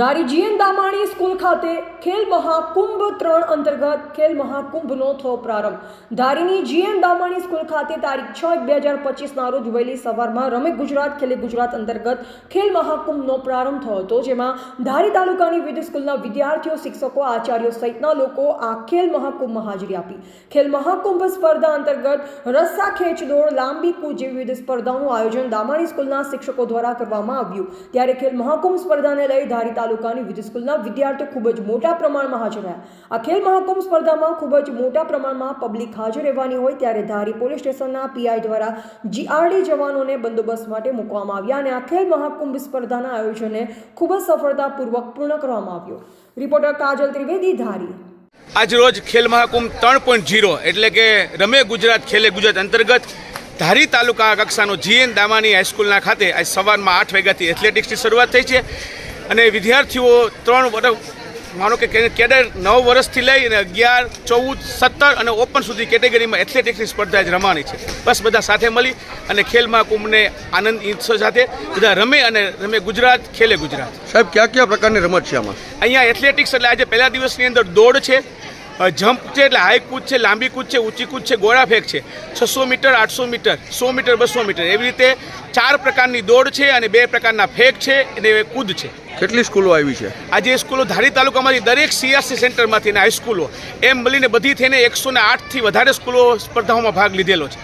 ધારી જીએન Damani school ખાતે ખેલ મહાકુંભ ત્રણ અંતર્ગત ખેલ મહાકુંભનો થયો પ્રારંભ. ધારીની જીએન દામાણી સ્કૂલ ખાતે તારીખ છ બે હજાર પચીસના રોજ વહેલી સવારમાં રમે ગુજરાત, ખેલે ગુજરાત અંતર્ગત ખેલ મહાકુંભનો પ્રારંભ થયો હતો, જેમાં ધારી તાલુકાની વિવિધ સ્કૂલના વિદ્યાર્થીઓ, શિક્ષકો, આચાર્યો સહિતના લોકો આ ખેલ મહાકુંભમાં હાજરી આપી. ખેલ મહાકુંભ સ્પર્ધા અંતર્ગત રસ્સા ખેંચદોડ લાંબી કૂદ જેવી વિવિધ સ્પર્ધાઓનું આયોજન દામાણી સ્કૂલના શિક્ષકો દ્વારા કરવામાં આવ્યું. ત્યારે ખેલ મહાકુંભ સ્પર્ધાને લઈ ધારી તાલુકાની વિવિધ સ્કૂલના વિદ્યાર્થીઓ ખૂબ જ મોટા પ્રમાણમાં હાજર રહ્યા. આ ખેલ મહાકુંભ સ્પર્ધામાં ખૂબ જ મોટા પ્રમાણમાં પબ્લિક હાજર રહેવાની હોય ત્યારે ધારી પોલીસ સ્ટેશનના પીઆઈ દ્વારા જીઆરડી જવાનોને બંદોબસ્ત માટે મૂકવામાં આવ્યા અને આ ખેલ મહાકુંભ સ્પર્ધાના આયોજનને ખૂબ જ સફળતાપૂર્વક પૂર્ણ કરવામાં આવ્યો. રિપોર્ટર કાજલ ત્રિવેદી, ધારી. આજ રોજ ખેલ મહાકુંભ ત્રણ પોઈન્ટ જીરો એટલે કે રમે ગુજરાત, ખેલે ગુજરાત અંતર્ગત ધારી તાલુકા કક્ષાનો જીએન દામાની હાઈસ્કૂલના ખાતે આજ સવારમાં આઠ વાગ્યાથી એથ્લેટિક્સની શરૂઆત થઈ છે. અને વિદ્યાર્થીઓ ત્રણ વર્ષ માનો કે કેડર નવ વર્ષથી લઈ અને અગિયાર ચૌદ સત્તર અને ઓપન સુધી કેટેગરીમાં એથ્લેટિક્સની સ્પર્ધા જ રમવાની છે. બસ બધા સાથે મળી અને ખેલ મહાકુંભને આનંદ ઉત્સવ સાથે બધા રમે અને રમે ગુજરાત ખેલે ગુજરાત. સાહેબ કયા કયા પ્રકારની રમત છે આમાં? અહીંયા એથ્લેટિક્સ એટલે આજે પહેલા દિવસની અંદર દોડ છે જમ્પ છે એટલે હાઈ કૂદ છે લાંબી કૂદ છે ઊંચી કૂદ છે ગોળા ફેંક છે. છસો મીટર આઠસો મીટર સો મીટર બસો મીટર. એવી રીતે ચાર પ્રકારની દોડ છે અને બે પ્રકારના ફેંક છે અને કૂદ છે. કેટલી સ્કૂલો આવી છે? આજે સ્કૂલો ધારી તાલુકામાંથી દરેક સીઆરસી સેન્ટરમાંથી અને હાઈસ્કૂલો એમ મળીને બધી થઈને એકસો ને આઠથી વધારે સ્કૂલો સ્પર્ધાઓમાં ભાગ લીધેલો છે.